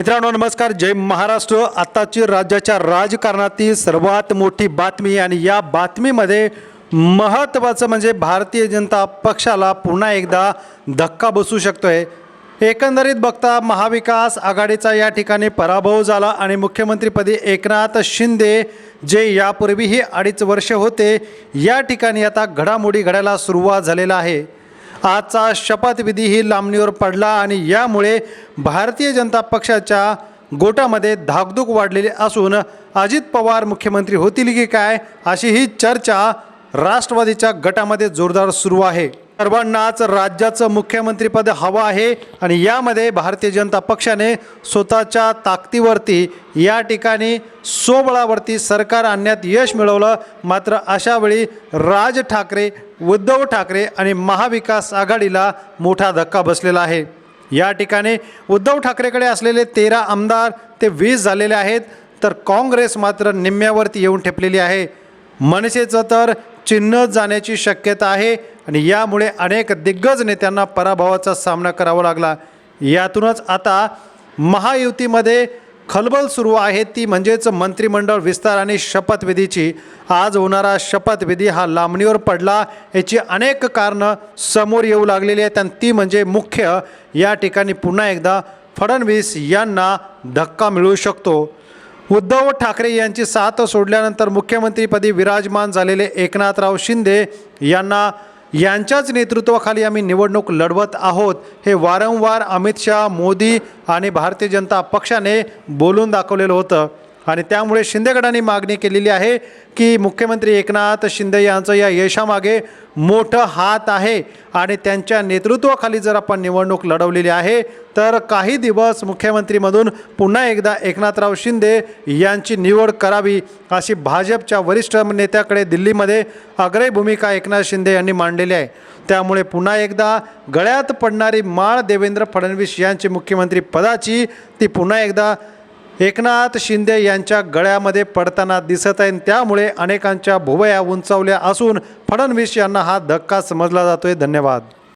मित्रांनो नमस्कार. जय महाराष्ट्र. आताची राज्याच्या राजकारणातील सर्वात मोठी बातमी आणि या बातमीमध्ये महत्त्वाचं म्हणजे भारतीय जनता पक्षाला पुन्हा एकदा धक्का बसू शकतोय. एकंदरीत बघता महाविकास आघाडीचा या ठिकाणी पराभव झाला आणि मुख्यमंत्रीपदी एकनाथ शिंदे जे यापूर्वीही अडीच वर्ष होते या ठिकाणी आता घडामोडी घडायला सुरुवात झालेला आहे. आजचा शपथविधीही लांबणीवर पडला आणि यामुळे भारतीय जनता पक्षाच्या गोटामध्ये धाकधूक वाढलेली असून अजित पवार मुख्यमंत्री होतील की काय अशी ही चर्चा राष्ट्रवादीच्या गटामध्ये जोरदार सुरू आहे. सर्वांनाच राज्याचं मुख्यमंत्रीपद हवं आहे आणि यामध्ये भारतीय जनता पक्षाने स्वतःच्या ताकदीवरती या ठिकाणी सोबळावरती सरकार आणण्यात यश मिळवलं. मात्र अशावेळी राज ठाकरे उद्धव ठाकरे आणि महाविकास आघाडीला मोठा धक्का बसलेला आहे. या ठिकाणी उद्धव ठाकरेकडे असलेले तेरा आमदार ते वीस झालेले आहेत तर काँग्रेस मात्र निम्म्यावरती येऊन ठेपलेली आहे. मनसेचं तर चिन्ह जाण्याची शक्यता आहे आणि यामुळे अनेक दिग्गज नेत्यांना पराभवाचा सामना करावा लागला. यातूनच आता महायुतीमध्ये खलबल सुरू आहे. ती म्हणजेच मंत्रिमंडळ विस्तार आणि शपथविधीची आज होणारा शपथविधी हा लांबणीवर पडला. याची अनेक कारणं समोर येऊ लागलेली आहेत आणि ती म्हणजे मुख्य. या ठिकाणी पुन्हा एकदा फडणवीस यांना धक्का मिळू शकतो. उद्धव ठाकरे यांची साथ सोडल्यानंतर मुख्यमंत्रीपदी विराजमान झालेले एकनाथराव शिंदे यांना यांच्याच नेतृत्वाखाली आम्ही निवडणूक लढवत आहोत. हे वारंवार अमित शहा मोदी आणि भारतीय जनता पक्षाने बोलून दाखवलेलं होतं. आणि त्यामुळे शिंदेगडांनी मागणी केलेली आहे की मुख्यमंत्री एकनाथ शिंदे यांचं या यशामागे मोठं हात आहे. आणि त्यांच्या नेतृत्वाखाली जर आपण निवडणूक लढवलेली आहे तर काही दिवस मुख्यमंत्रीमधून पुन्हा एकदा एकनाथराव शिंदे यांची निवड करावी अशी भाजपच्या वरिष्ठ नेत्याकडे दिल्लीमध्ये अग्रही भूमिका एकनाथ शिंदे यांनी मांडलेली आहे. त्यामुळे पुन्हा एकदा गळ्यात पडणारी माळ देवेंद्र फडणवीस यांची मुख्यमंत्री पदाची ती पुन्हा एकदा एकनाथ शिंदे यांच्या गळ्यामध्ये पडताना दिसत आहे. त्यामुळे अनेकांच्या भुवया उंचावल्या असून फडणवीस यांना हा धक्का समजला जातोय. धन्यवाद.